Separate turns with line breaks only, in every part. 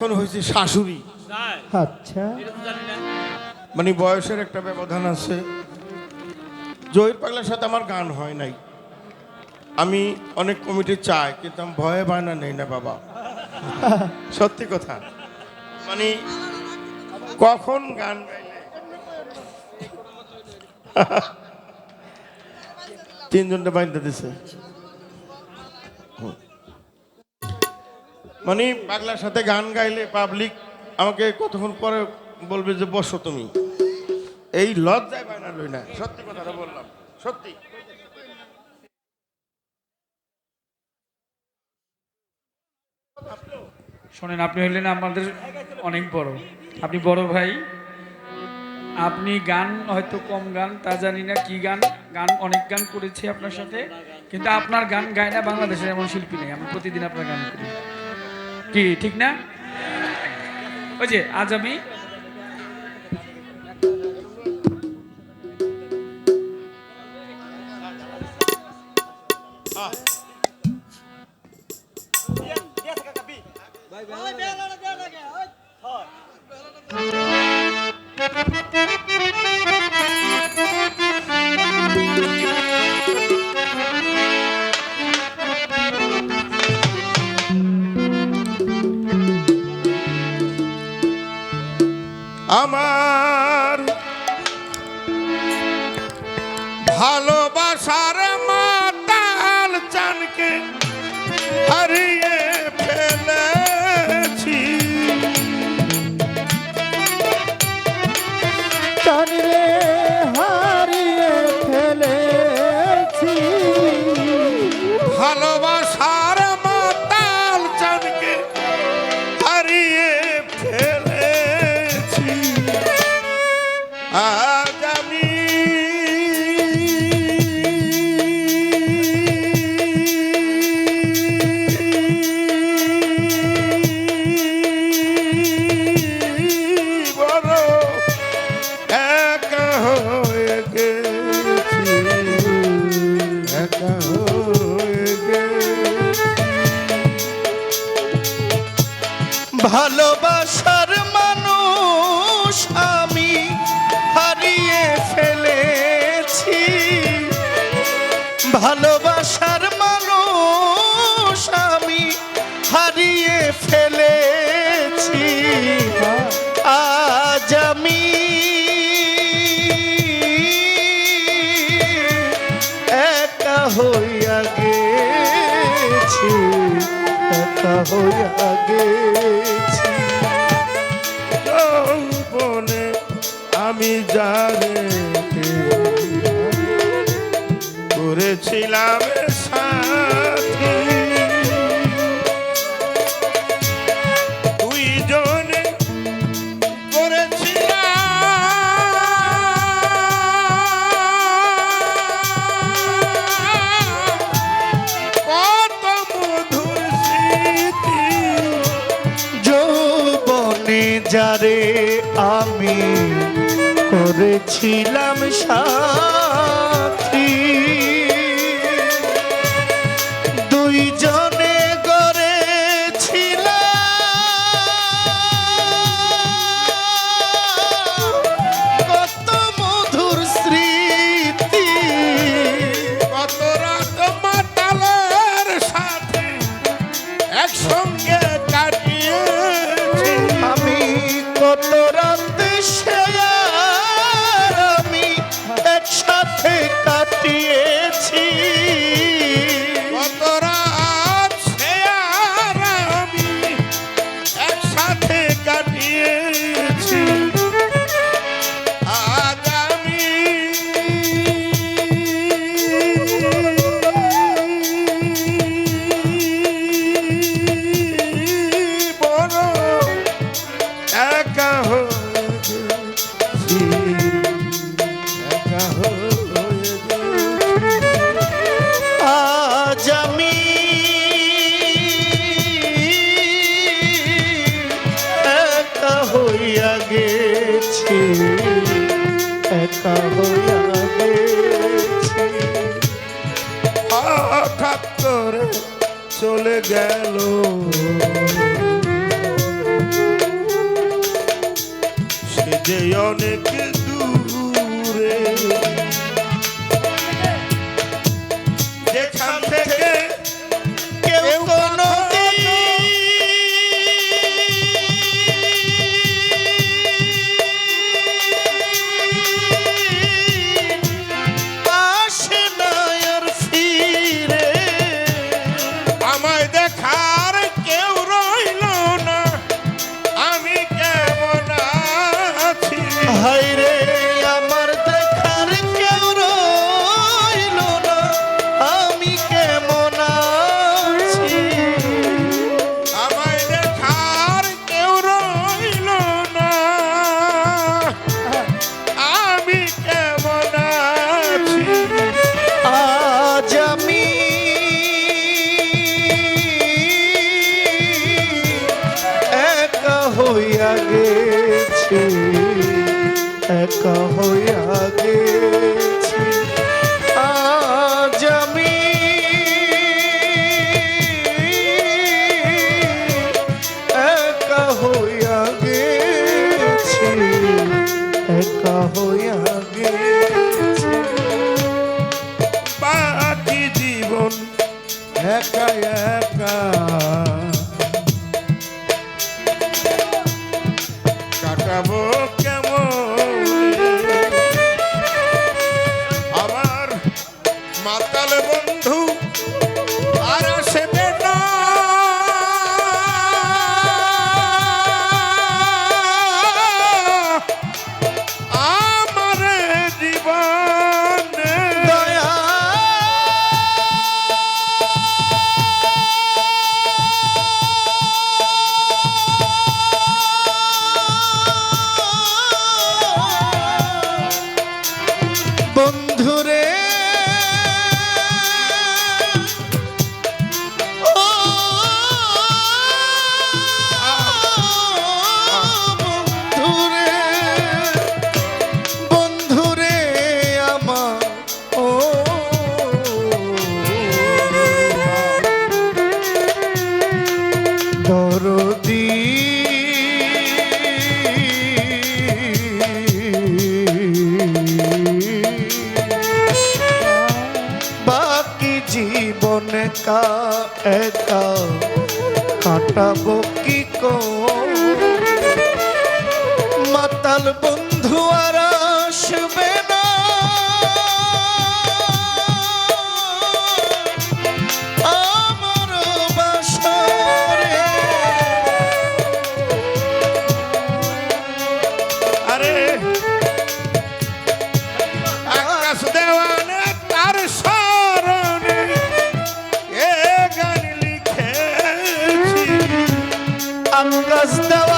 এখন হয়েছে শাশুড়ি।
আচ্ছা।
মানে বয়সের একটা ব্যবধান আছে। জহির পাগলার সাথে আমার গান হয় নাই। আমি অনেক কমিটি চাই কিন্তু আমি ভয়ে বায়না নেই না বাবা। সত্যি কথা। মানে কখন গান তিনজনটা বাইন্দা দিছে। মানে পাগলার সাথে গান গাইলে পাবলিক আমাকে কতক্ষণ পরে বলবে যে, বসো তুমি। এই লজ্জায় বায়না লই না। সত্যি কথাটা বললাম। সত্যি।
শোনেন, আপনি হইলেন আমাদের অনেক বড়। আপনি বড় ভাই। আপনি গান হয়তো কম গান, তা জানি না কি গান। গান অনেক গান করেছি আপনার সাথে। কিন্তু আপনার গান গায় না বাংলাদেশের এমন শিল্পী নেই। আমি প্রতিদিন আপনার গান করি। কি ঠিক না? ওই যে আজ আমি
ভালোবাসার
মানুষ আমি হারিয়ে ফেলেছি। আজ আমি একা হইয়া গেছি, একা হইয়া গেছি।
যৌবনে আমি জানে করেছিলাম সাথী।
যারে আমি করেছিলাম সাথী।
action. চলে গেল। সে যে অনেক দূরে
একা হইয়া গেছি আজ আমি একা হইয়া গেছি একা হইয়া
একা কাটাবো
আম গাছ
দেওয়া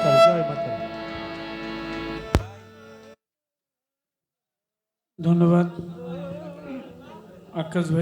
মাতাল জয় মাতাল।
ধন্যবাদ। আকাশ ভাই।